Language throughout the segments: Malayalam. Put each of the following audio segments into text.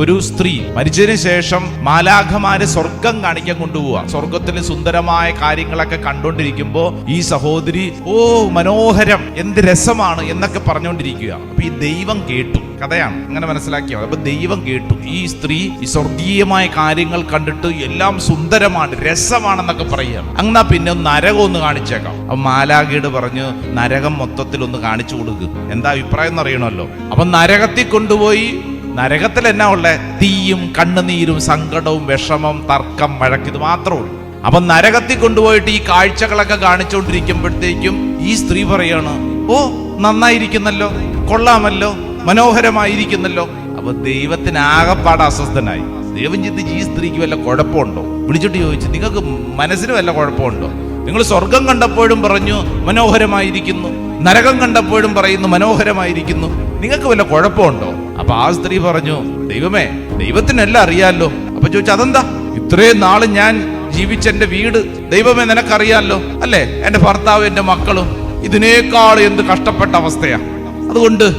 ഒരു സ്ത്രീ മരിച്ചതിന് ശേഷം മാലാഖമാരെ സ്വർഗം കാണിക്കാൻ കൊണ്ടുപോവാ. സ്വർഗത്തിലെ സുന്ദരമായ കാര്യങ്ങളൊക്കെ കണ്ടോണ്ടിരിക്കുമ്പോ ഈ സഹോദരി ഓ മനോഹരം എന്ത് രസമാണ് എന്നൊക്കെ പറഞ്ഞുകൊണ്ടിരിക്കുക അപ്പൊ ഈ ദൈവം കേട്ടു. കഥയാണ്. അങ്ങനെ മനസ്സിലാക്കിയോ? അപ്പൊ ദൈവം കേട്ടു. ഈ സ്ത്രീ ഈ സ്വർഗീയമായ കാര്യങ്ങൾ കണ്ടിട്ട് എല്ലാം സുന്ദരമാണ് രസമാണെന്നൊക്കെ പറയുക. അങ്ങനെ പിന്നെ നരകം ഒന്ന് കാണിച്ചേക്കാം. അപ്പൊ മാലാഖയോട് പറഞ്ഞു നരകം മൊത്തത്തിൽ ഒന്ന് കാണിച്ചു കൊടുക്കുക എന്താ അഭിപ്രായം എന്ന് അറിയണമല്ലോ അപ്പൊ നരകത്തിൽ കൊണ്ടുപോയി നരകത്തിൽ എന്നാ ഉള്ളേ? തീയും കണ്ണുനീരും സങ്കടവും വിഷമം തർക്കം മഴക്ക് ഇത് മാത്രമേ ഉള്ളൂ. അപ്പൊ നരകത്തിൽ കൊണ്ടുപോയിട്ട് ഈ കാഴ്ചകളൊക്കെ കാണിച്ചുകൊണ്ടിരിക്കുമ്പോഴത്തേക്കും ഈ സ്ത്രീ പറയാണ് ഓ നന്നായിരിക്കുന്നല്ലോ കൊള്ളാമല്ലോ മനോഹരമായിരിക്കുന്നല്ലോ. അപ്പൊ ദൈവത്തിന് അസ്വസ്ഥനായി. ദൈവം ചിന്തിച്ച് ഈ സ്ത്രീക്ക് വല്ല കുഴപ്പമുണ്ടോ? വിളിച്ചിട്ട് ചോദിച്ചു നിങ്ങൾക്ക് മനസ്സിന് വല്ല കുഴപ്പമുണ്ടോ? നിങ്ങൾ സ്വർഗം കണ്ടപ്പോഴും പറഞ്ഞു മനോഹരമായിരിക്കുന്നു. നരകം കണ്ടപ്പോഴും പറയുന്നു മനോഹരമായിരിക്കുന്നു. നിങ്ങൾക്ക് വല്ല കുഴപ്പമുണ്ടോ? അപ്പൊ ആ സ്ത്രീ പറഞ്ഞു ദൈവമേ ദൈവത്തിനെല്ലാം അറിയാലോ. അപ്പൊ ചോദിച്ചു അതെന്താ? ഇത്രയും നാൾ ഞാൻ ജീവിച്ച എന്റെ വീട് ദൈവമേ നിനക്കറിയാലോ? അല്ലേ? എന്റെ ഭർത്താവും എന്റെ മക്കളും. ഇതിനേക്കാൾ എന്ത് കഷ്ടപ്പെട്ട അവസ്ഥയാ. അതുകൊണ്ട്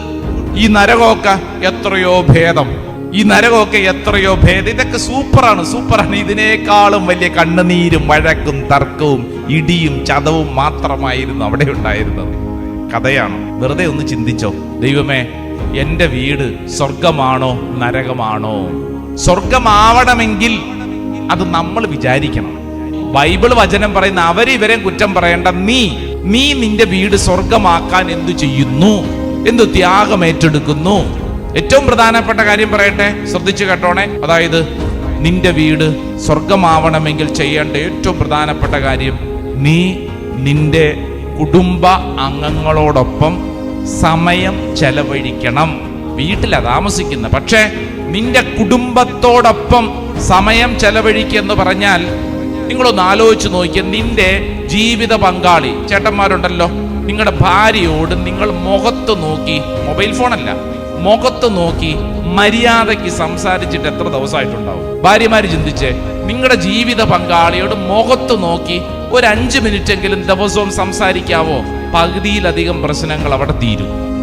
ഈ നരകമൊക്കെ എത്രയോ ഭേദം. ഈ നരകമൊക്കെ എത്രയോ ഭേദം. ഇതൊക്കെ സൂപ്പറാണ് സൂപ്പറാണ്. ഇതിനേക്കാളും വലിയ കണ്ണുനീരും വഴക്കും തർക്കവും ഇടിയും ചതവും മാത്രമായിരുന്നു അവിടെ ഉണ്ടായിരുന്നത്. കഥയാണ്. വെറുതെ ഒന്ന് ചിന്തിച്ചോ. ദൈവമേ എന്റെ വീട് സ്വർഗമാണോ നരകമാണോ? സ്വർഗമാവണമെങ്കിൽ അത് നമ്മൾ വിചാരിക്കണം. ബൈബിൾ വചനം പറയുന്ന അവരിവരെ കുറ്റം പറയേണ്ട. നീ നീ നിന്റെ വീട് സ്വർഗമാക്കാൻ എന്തു ചെയ്യുന്നു? എന്തു ത്യാഗം ഏറ്റെടുക്കുന്നു? ഏറ്റവും പ്രധാനപ്പെട്ട കാര്യം പറയട്ടെ. ശ്രദ്ധിച്ചു കേട്ടോണേ. അതായത് നിന്റെ വീട് സ്വർഗമാവണമെങ്കിൽ ചെയ്യേണ്ട ഏറ്റവും പ്രധാനപ്പെട്ട കാര്യം നീ നിന്റെ കുടുംബ അംഗങ്ങളോടൊപ്പം സമയം ചെലവഴിക്കണം. വീട്ടിലാ താമസിക്കുന്നത് പക്ഷേ നിന്റെ കുടുംബത്തോടൊപ്പം സമയം ചെലവഴിക്കുക എന്ന് പറഞ്ഞാൽ നിങ്ങളൊന്ന് ആലോചിച്ച് നോക്കിയ. നിന്റെ ജീവിത പങ്കാളി ചേട്ടന്മാരുണ്ടല്ലോ. നിങ്ങളുടെ ഭാര്യയോട് നിങ്ങൾ മുഖത്ത് നോക്കി മൊബൈൽ ഫോണല്ല മുഖത്ത് നോക്കി മര്യാദയ്ക്ക് സംസാരിച്ചിട്ട് എത്ര ദിവസമായിട്ടുണ്ടാവും? ഭാര്യമാര് ചിന്തിച്ച് നിങ്ങളുടെ ജീവിത പങ്കാളിയോട് മുഖത്ത് നോക്കി ഒരു അഞ്ച് മിനിറ്റ് എങ്കിലും ദിവസവും സംസാരിക്കാവോ? പകുതിയിലധികം പ്രശ്നങ്ങൾ അവിടെ തീരും.